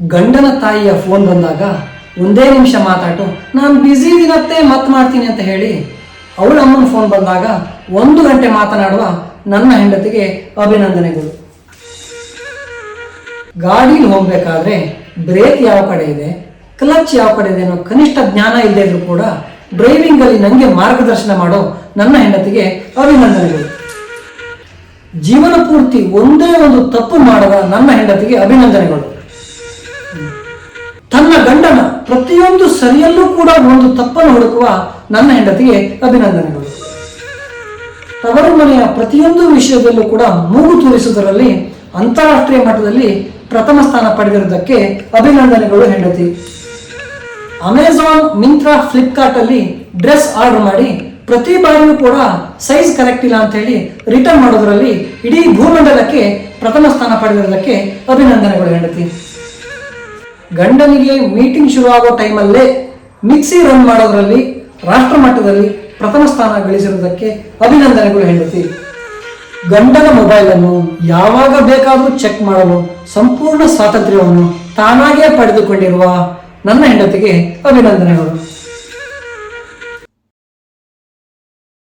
ಗಂಡನ ತಾಯಿಯ ಫೋನ್ ಬಂದಾಗ ಒಂದೇ ನಿಮಿಷ ಮಾತಾಡು ನಾನು ಬ್ಯುಸಿ ಇರತ್ತೆ ಮತ್ತೆ ಮಾಡ್ತೀನಿ ಅಂತ ಹೇಳಿ ಅವಳ ಅಮ್ಮನ ಫೋನ್ ಬಂದಾಗ ಒಂದು ಗಂಟೆ ಮಾತನಾಡುವ ನನ್ನ ಹೆಂಡತಿಗೆ ಅಭಿನಂದನೆಗಳು. ಗಾಡೀಲಿ ಹೋಗಬೇಕಾದ್ರೆ ಬ್ರೇಕ್ ಯಾವ ಕಡೆ ಇದೆ ಕ್ಲಚ್ ಯಾವ ಕಡೆ ಇದೆ ಅನ್ನೋ ಕನಿಷ್ಠ ಜ್ಞಾನ ಇಲ್ಲದೆ ಇದ್ರೂ ಕೂಡ ಡ್ರೈವಿಂಗ್ ಅಲ್ಲಿ ನನಗೆ ಮಾರ್ಗದರ್ಶನ ಮಾಡೋ ನನ್ನ ಹೆಂಡತಿಗೆ ಅಭಿನಂದನೆಗಳು. ಜೀವನ ಪೂರ್ತಿ ಒಂದೇ ಒಂದು ತಪ್ಪು ಮಾಡದ ನನ್ನ ಹೆಂಡತಿಗೆ ಅಭಿನಂದನೆಗಳು. ತನ್ನ ಗಂಡನ ಪ್ರತಿಯೊಂದು ಸರಿಯಲ್ಲೂ ಕೂಡ ಒಂದು ತಪ್ಪನ್ನು ಹುಡುಕುವ ನನ್ನ ಹೆಂಡತಿಗೆ ಅಭಿನಂದನೆಗಳು. ತವರು ಮನೆಯ ಪ್ರತಿಯೊಂದು ವಿಷಯದಲ್ಲೂ ಕೂಡ ಮೂಗು ತೂರಿಸುವುದರಲ್ಲಿ ಅಂತಾರಾಷ್ಟ್ರೀಯ ಮಟ್ಟದಲ್ಲಿ ಪ್ರಥಮ ಸ್ಥಾನ ಪಡೆದಿರುವುದಕ್ಕೆ ಅಭಿನಂದನೆಗಳು ಹೆಂಡತಿ. ಅಮೆಜಾನ್ ಮಿಂತ್ರಾ ಫ್ಲಿಪ್ಕಾರ್ಟ್ ಅಲ್ಲಿ ಡ್ರೆಸ್ ಆರ್ಡರ್ ಮಾಡಿ ಪ್ರತಿ ಬಾರಿಯೂ ಕೂಡ ಸೈಜ್ ಕರೆಕ್ಟ್ ಇಲ್ಲ ಅಂತ ಹೇಳಿ ರಿಟರ್ನ್ ಮಾಡೋದರಲ್ಲಿ ಇಡೀ ಭೂಮಂಡಲಕ್ಕೆ ಪ್ರಥಮ ಸ್ಥಾನ ಪಡೆದಿರೋದಕ್ಕೆ ಅಭಿನಂದನೆಗಳು ಹೆಂಡತಿ. ಗಂಡನಿಗೆ ಮೀಟಿಂಗ್ ಶುರುವಾಗೋ ಟೈಮಲ್ಲೇ ಮಿಕ್ಸಿ ರನ್ ಮಾಡೋದ್ರಲ್ಲಿ ರಾಷ್ಟ್ರ ಮಟ್ಟದಲ್ಲಿ ಪ್ರಥಮ ಸ್ಥಾನ ಗಳಿಸಿರುವುದಕ್ಕೆ ಅಭಿನಂದನೆಗಳು ಹೆಂಡತಿ. ಗಂಡನ ಮೊಬೈಲನ್ನು ಯಾವಾಗ ಬೇಕಾದರೂ ಚೆಕ್ ಮಾಡಲು ಸಂಪೂರ್ಣ ಸ್ವಾತಂತ್ರ್ಯವನ್ನು ತಾನಾಗೇ ಪಡೆದುಕೊಂಡಿರುವ ನನ್ನ ಹೆಂಡತಿಗೆ ಅಭಿನಂದನೆಗಳು.